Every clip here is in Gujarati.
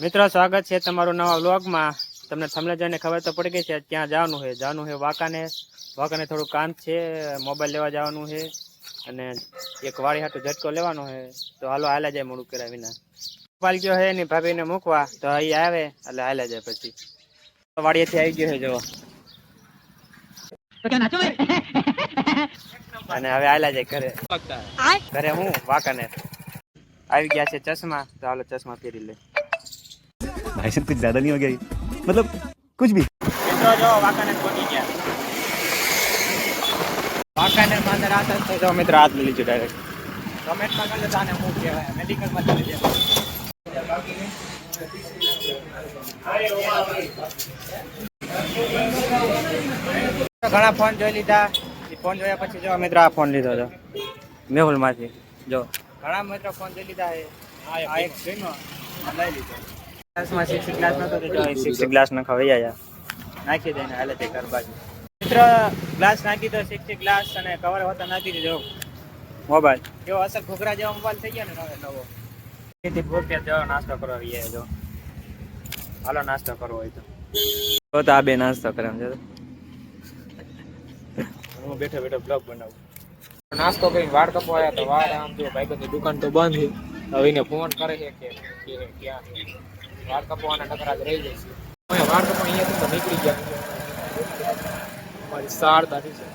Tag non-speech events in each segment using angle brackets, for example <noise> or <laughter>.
મિત્રો સ્વાગત છે તમારું નવા વ્લોગમાં. તમને જોઈને ખબર તો પડી ગઈ છે ત્યાં જવાનું છે? જવાનું છે વાંકાને વાંકાને થોડું કામ છે મોબાઈલ લેવા જવાનું છે અને એક વાળી હાટું ઝટકો લેવાનો છે. તો હાલો હાલ્યા જાય મોડું કર્યા વિના. મોબાઈલ ગયો છે એની ભાભીને મૂકવા તો અહીં આવે એટલે હાલ્યા જાય પછી. વાડીએથી આવી ગયો છે જો અને હવે હાલ્યા જાય ઘરે. ઘરે હું? વાંકાને આવી ગયા છે ચશ્મા. તો હાલો ચશ્મા પહેરી લે भाई साहब कुछ ज्यादा नहीं हो गया ये? मतलब कुछ भी મિત્રો જો વાંકાને પહોંચી ગયા વાંકાને માથે રાત જ થઈ જો મિત્ર હાથ લઈ લીધું ડાયરેક્ટ કમેન્ટમાં કરી તાને હું કહેવાય મેડિકલમાં ચાલી જાય ઘણા ફોન જોઈ લીધા એ ફોન જોયા પછી જો મિત્ર આ ફોન લીધો હતો મેહુલમાંથી જો ઘણા મિત્રો ફોન જોઈ લીધા છે આ એક જોઈનો લઈ લીધો હાલે નાસ્તો કરવા હોય તો. આ બે નાસ્તો કરે હું બેઠો બેઠો બ્લોગ બનાવું. નાસ્તો કરીને વાળ તો વાળ આમ જો ભાઈબંધની દુકાન તો બંધ હવે ફોન કરે છે કે ક્યાં વાળ કપવાના ટકરા રહી જશે અમે વાળ કપવા અહીંયાથી તો નીકળી ગયા. અમારી સાર દાઢી છે.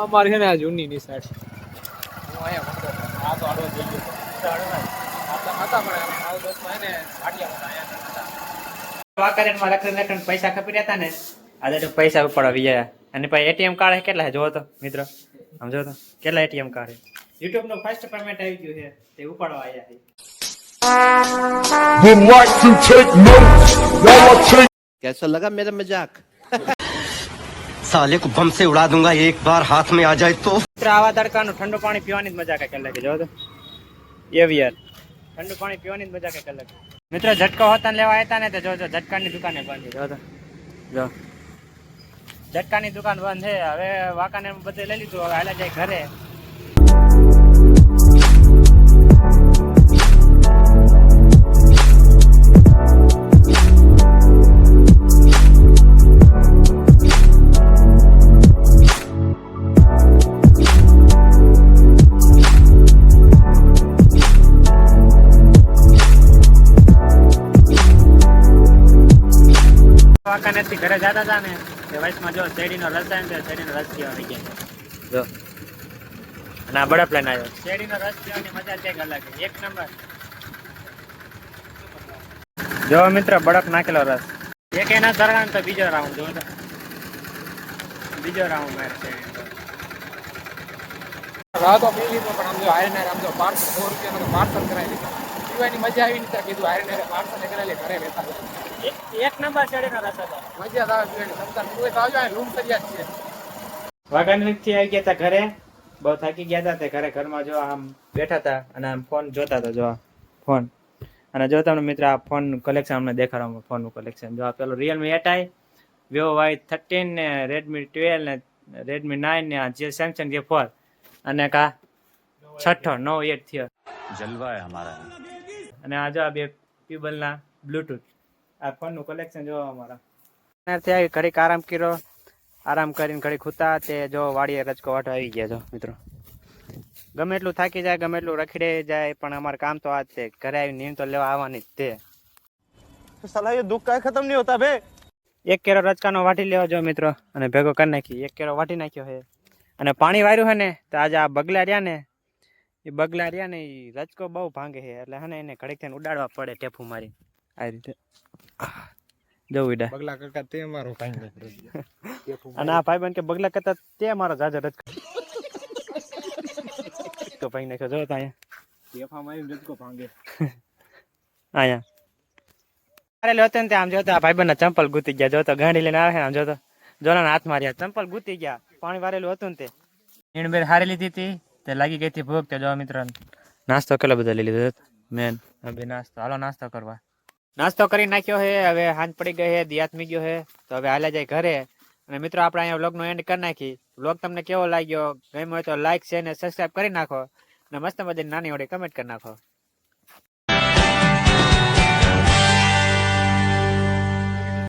અમારી છે ને આ જૂની ની હું અહીંયા આ તો આડો જઈ ગયો. છે રખડી પૈસા ખપી રહ્યા ને આજે તો પૈસા ઉપાડવા અને પછી એટીએમ કાર્ડ કેટલા છે? જોવો તો મિત્ર. આમ તો કેટલા એટીએમ કાર્ડ છે? યુટ્યુબનું ફર્સ્ટ પેમેન્ટ આવી ગયું છે તે ઉપાડવા આવ્યા છે. would like to take notes while I take कैसा लगा मेरा मजाक <laughs> साले को बम से उड़ा दूंगा एक बार हाथ में आ जाए तो મિત્ર આવા તડકાનું ઠંડુ પાણી પીવાની જ મજા કઈ અલગ છે જોવો તો એવિયર ઠંડુ પાણી પીવાની જ મજા કઈ અલગ છે. મિત્રો ઝટકો હોતા લેવા આવ્યા હતા ને તો જો જો ઝટકાની દુકાને બંધ છે જો તો જો ઝટકાની દુકાન બંધ છે હવે વાકાને બધે લઈ લીધું હવે હાલે જાય ઘરે વાંકાનેરથી ઘરે જતા હતા ને તે વચમાં જો શેરડીનો રસ આવે ને શેરડીનો રસ પીવા આવી ગયા જો. અને આ બડા પ્લાન આવ્યો. શેરડીનો રસ પીવાની મજા કંઈક અલગ. એક નંબર. જો મિત્ર બળક નાખેલો રસ. એક એના સરગાન તો બીજો રાઉન્ડ જો બીજો રાઉન્ડ મારે છે રાતો પી લીધો પણ આમ જો હારે નારે આમ જો પાર્સલ સો રૂપિયાનો પાર્સલ કરાવી દીધો. પીવાની મજા આવી ને કીધું હારીને પાર્સલ કરાવી ઘરે હતા. એક આવી ગયા હતા ઘરે. બહુ થાકી ગયા હતા તે ઘરે ઘરમાં જો આમ બેઠા હતા અને આમ ફોન જોતા હતા જો ફોન અને જો મિત્ર આ ફોનનું કલેક્શન અમને દેખાડવામાં ફોનનું કલેક્શન જો આ પેલો Realme eight i Vivo Y thirteen ને રેડમી ટ્વેલ્વ ને રેડમી નાઇન ને આ જે સેમસંગ જે ફોર અને કા છઠ્ઠો નવ એટ થયો. જલવા હમારા અને આજે આ બે પીબલના બ્લૂટૂથ આ આખવાનું કલેક્શન જોવા અમારા. ત્યાં ઘડીક આરામ કર્યો. આરામ કરીને ઘડી ખૂતા તે જો વાડીએ રચકો વાટો આવી ગયા છો મિત્રો. ગમે એટલું થાકી જાય ગમે એટલું રખડે જાય પણ અમારું કામ તો આ જ છે. ઘરે આવી નીમ તો લેવા આવવાની જ તે સલાહ દુઃખ કાંઈ ખતમ નહીં હોતા બે એક કેરો રચકાનો વાટી લેવા જો મિત્રો અને ભેગો કરી નાખી. એક કેરો વાટી નાખ્યો હે અને પાણી વાર્યું હે ને તો આજે આ બગલા રહ્યા ને એ બગલા રહ્યા ને એ રચકો બહુ ભાંગે છે. એટલે હે ને એને ઘડીક થઈને ઉડાડવા પડે ટેફું મારી આ રીતે જવું ઈડા. બગલા કરતા તે મારો કાંઈ નહીં <laughs> અને આ ભાઈ કે બગલા કરતા તે મારો જાજર રચકો <laughs> તો ભાઈ નાખ્યો જો તો અહીંયા. તેફામાં આવીને રજકો ભાંગે. <laughs> અહીંયા. અરે લો ને તે આમ જોતો આ બન ચંપલ ગુતી ગયા. જોતો ગાડી લઈને આવે આમ જોતો જોના હાથ માર્યા ચંપલ ગુતી ગયા. પાણી વારેલું હતું ને તે. ઈણ બેર હારી લીધી હતી. તે લાગી ગઈ હતી ભૂખ તે જો મિત્રો નાસ્તો કેટલો બધો લઈ લીધો મેન. બે નાસ્તો. હાલો નાસ્તો કરવા. નાસ્તો કરી નાખ્યો છે, હવે હાંજ પડી ગઈ છે દિયાતમી ગયો છે, તો હવે હાલે જાય ઘરે. અને મિત્રો, આપણે અહીંયા વ્લોગનો એન્ડ કરી નાખી. વ્લોગ તમને કેવો લાગ્યો, ગમ્યો હોય તો લાઈક શેર ને સબસ્ક્રાઈબ કરી નાખો. અને મસ્ત મજાની નાની વડે કમેન્ટ કરી નાખો.